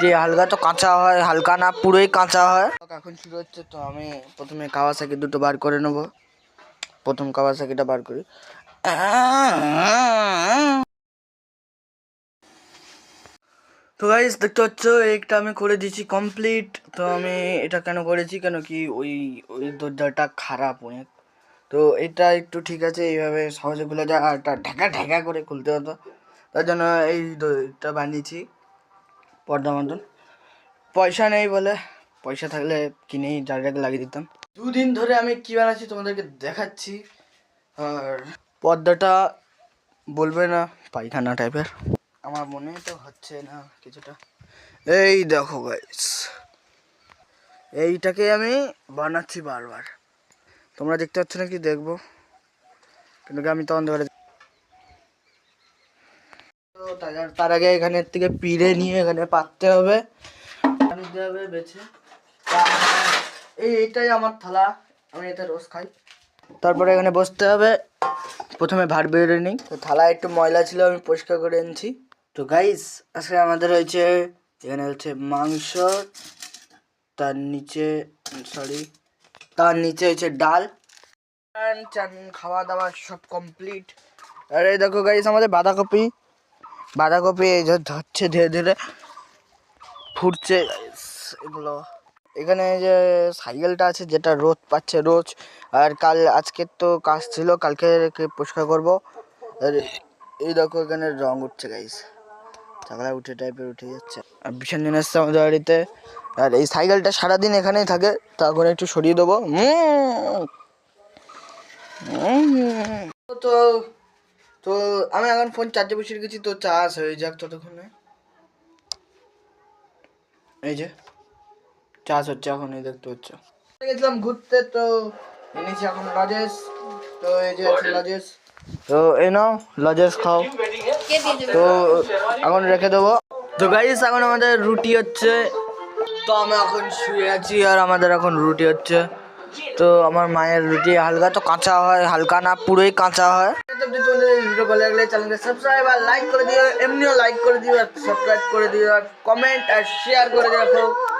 যে হালকা তো কাঁচা হয়, হালকা না, পুরোই কাঁচা হয়। এখন শুরু হচ্ছে, তো আমি প্রথমে কাওয়াসাকি দুটো বার করে নেব। প্রথম কাওয়াসাকিটা বার করি। তো গাইস দেখতে পাচ্ছ একটা আমি করে দিয়েছি কমপ্লিট তো আমি এটা কেন করেছি, কেন কি ওই ওই দরজাটা খারাপ অনেক। তো এটা একটু ঠিক আছে, এইভাবে সহজে খুলে যায়। আর ঢাকা ঢাকা করে খুলতে হতো। তার জন্য এই দরজাটা বানিয়েছি। পর্দা মতন পয়সা নেই বলে, পয়সা থাকলে কিনেই জায়গাকে লাগিয়ে দিতাম। দুদিন ধরে আমি কী বানাচ্ছি তোমাদেরকে দেখাচ্ছি। আর পর্দাটা বলবে না, পায়খানা টাইপের। আমার মনে তো হচ্ছে না কিছুটা। এই দেখো গাইস এইটাকে আমি বানাচ্ছি বারবার। তোমরা দেখতে পাচ্ছ না কি দেখব। কিন্তু আমি তো তার- তার আগে এখানের থেকে পিড়ে নিয়ে এখানে পাততে হবে। হবে বেছে। এই এইটাই আমার থালা। আমি এটা রোজ খাই। তারপরে এখানে বসতে হবে। প্রথমে ভাত বেড়ে নিই। তো থালা একটু ময়লা ছিল, আমি পরিষ্কার করে এনেছি। তো গাইস আজকে আমাদের হয়েছে এখানে হচ্ছে মাংস, তার নিচে সরি তার নিচে হচ্ছে ডাল। চান খাওয়া দাওয়া সব কমপ্লিট আর এই দেখো গাইস আমাদের বাঁধাকপি। বাঁধাকপি এই যে ধরছে ধীরে ধীরে। ফুটছে এগুলো। এখানে যে সাইকেলটা আছে, যেটা রোদ পাচ্ছে রোজ। আর কাল আজকের তো কাজ ছিল, কালকে পরিষ্কার করব। আর এই দেখো, এখানে রং উঠছে গাইস চাকলা উঠে টাইপের উঠে যাচ্ছে। আর ভীষণ দিন এসছে আমাদের বাড়িতে। আর এই সাইকেলটা সারাদিন এখানেই থাকে। তখন একটু সরিয়ে দেবো। তো তো আমি এখন ফোন চার্জে বসে রেখেছি, তো চার্জ হয়ে যাক ততক্ষণে। এই যে চার্জ হচ্ছে এখন এই দেখতে হচ্ছে গেছিলাম ঘুরতে, তো এনেছি এখন লজেস তো এই যে লজেস তো এই নাও লজেস খাও। তো এখন রেখে দেবো। তো গাইস এখন আমাদের রুটি হচ্ছে। তো আমি এখন শুয়ে আছি আর আমাদের এখন রুটি হচ্ছে। তো আমার মায়ের রুটি হালকা তো কাঁচা হয়, হালকা না, পুরোই কাঁচা হয়। তোমাদের লাইক করে দিও, এমনিও লাইক করে দিও সাবস্ক্রাইব করে দিও কমেন্ট আর শেয়ার করে রাখো